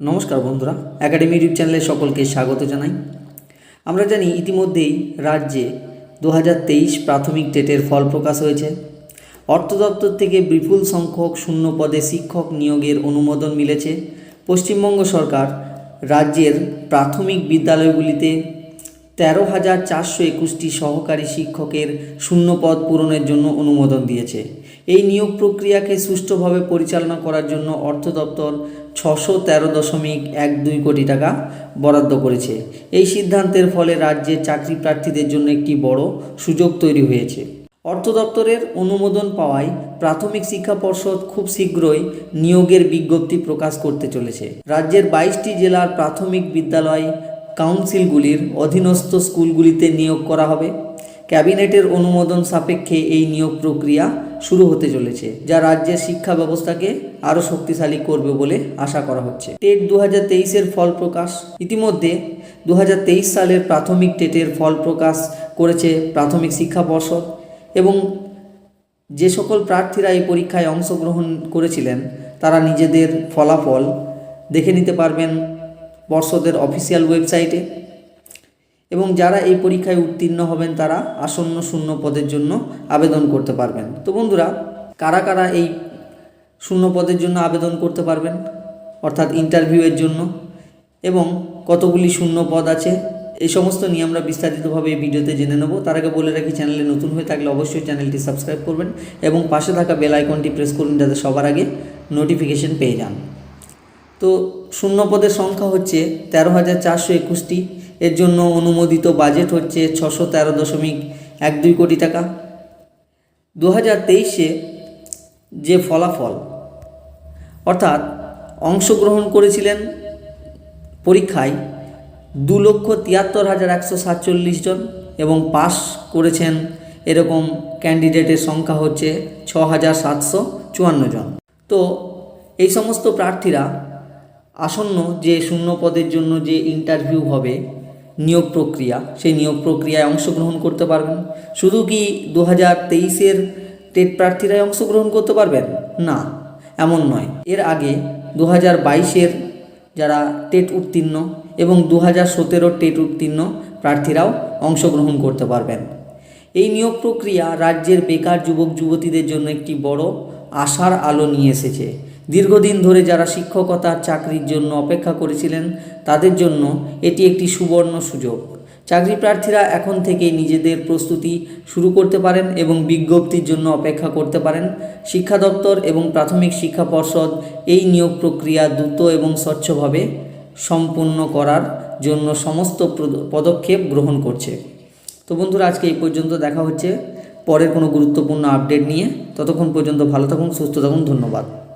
নমস্কার বন্ধুরা academy YouTube চ্যানেলে সকলকে স্বাগত জানাই। আমরা জানি ইতিমধ্যেই রাজ্যে দু হাজার তেইশ প্রাথমিক টেটের ফল প্রকাশ হয়েছে। অর্থ দপ্তর থেকে বিপুল সংখ্যক শূন্য পদে শিক্ষক নিয়োগের অনুমোদন মিলেছে। পশ্চিমবঙ্গ সরকার রাজ্যের প্রাথমিক বিদ্যালয়গুলিতে তেরো হাজার চারশো একুশটি সহকারী শিক্ষকের শূন্য পদ পূরণের জন্য অনুমোদন দিয়েছে। এই নিয়োগ প্রক্রিয়াকে সুষ্ঠুভাবে পরিচালনা করার জন্য অর্থ দপ্তর ছশো তেরো দশমিক এক দুই কোটি টাকা বরাদ্দ করেছে। এই সিদ্ধান্তের ফলে রাজ্যের চাকরি প্রার্থীদের জন্য একটি বড় সুযোগ তৈরি হয়েছে। অর্থ দপ্তরের অনুমোদন পাওয়ায় প্রাথমিক শিক্ষা পর্ষদ খুব শীঘ্রই নিয়োগের বিজ্ঞপ্তি প্রকাশ করতে চলেছে। রাজ্যের বাইশটি জেলার প্রাথমিক বিদ্যালয় কাউন্সিলগুলির অধীনস্থ স্কুলগুলিতে নিয়োগ করা হবে। ক্যাবিনেটের অনুমোদন সাপেক্ষে এই নিয়োগ প্রক্রিয়া শুরু হতে চলেছে, যা রাজ্যের শিক্ষা ব্যবস্থাকে আরও শক্তিশালী করবে বলে আশা করা হচ্ছে। টেট দু হাজার তেইশের ফল প্রকাশ। ইতিমধ্যে দু হাজার তেইশ সালের প্রাথমিক টেটের ফল প্রকাশ করেছে প্রাথমিক শিক্ষা পর্ষদ এবং যে সকল প্রার্থীরা এই পরীক্ষায় অংশগ্রহণ করেছিলেন, তারা নিজেদের ফলাফল দেখে নিতে পারবেন পর্ষদের অফিসিয়াল ওয়েবসাইটে এবং যারা এই পরীক্ষায় উত্তীর্ণ হবেন, তারা আসন্ন শূন্য পদের জন্য আবেদন করতে পারবেন। তো বন্ধুরা, কারা কারা এই শূন্য পদের জন্য আবেদন করতে পারবেন? অর্থাৎ ইন্টারভিউয়ের জন্য। এবং কতগুলি শূন্য পদ আছে? এই সমস্ত নিয়ে আমরা বিস্তারিতভাবে এই ভিডিওতে জেনে নেব। তার আগে বলে রাখি, চ্যানেলে নতুন হয়ে থাকলে অবশ্যই চ্যানেলটি সাবস্ক্রাইব করবেন এবং পাশে থাকা বেল আইকনটি প্রেস করুন, যাতে সবার আগে নোটিফিকেশন পেয়ে যান। তো শূন্য পদের সংখ্যা হচ্ছে তেরো হাজার চারশো একুশটি। এর জন্য অনুমোদিত বাজেট হচ্ছে ছশো তেরো দশমিক এক দুই কোটি টাকা। দু হাজার তেইশে যে ফলাফল, অর্থাৎ অংশগ্রহণ করেছিলেন পরীক্ষায় দু লক্ষ তিয়াত্তর হাজার একশো সাতচল্লিশ জন এবং পাস করেছেন এরকম ক্যান্ডিডেটের সংখ্যা হচ্ছে ছ হাজার সাতশো চুয়ান্ন জন। তো এই সমস্ত প্রার্থীরা আসন্ন যে শূন্য পদের জন্য যে ইন্টারভিউ হবে নিয়োগ প্রক্রিয়া, সেই নিয়োগ প্রক্রিয়ায় অংশগ্রহণ করতে পারবেন। শুধু কি দু হাজার তেইশের টেট প্রার্থীরাই অংশগ্রহণ করতে পারবেন? না, এমন নয়। এর আগে দু হাজার বাইশের যারা টেট উত্তীর্ণ এবং দু হাজার সতেরো টেট উত্তীর্ণ প্রার্থীরাও অংশগ্রহণ করতে পারবেন। এই নিয়োগ প্রক্রিয়া রাজ্যের বেকার যুবক যুবতীদের জন্য একটি বড় আশার আলো নিয়ে এসেছে। দীর্ঘদিন ধরে যারা শিক্ষকতার চাকরির জন্য অপেক্ষা করেছিলেন, তাদের জন্য এটি একটি সুবর্ণ সুযোগ। চাকরি প্রার্থীরা এখন থেকেই নিজেদের প্রস্তুতি শুরু করতে পারেন এবং বিজ্ঞপ্তির জন্য অপেক্ষা করতে পারেন। শিক্ষা দপ্তর এবং প্রাথমিক শিক্ষা পর্ষদ এই নিয়োগ প্রক্রিয়া দ্রুত এবং স্বচ্ছভাবে সম্পূর্ণ করার জন্য সমস্ত পদক্ষেপ গ্রহণ করছে। তো বন্ধুরা, আজকে এই পর্যন্ত দেখা হচ্ছে। পরের কোনো গুরুত্বপূর্ণ আপডেট নিয়ে। ততক্ষণ পর্যন্ত ভালো থাকুন, সুস্থ থাকুন, ধন্যবাদ।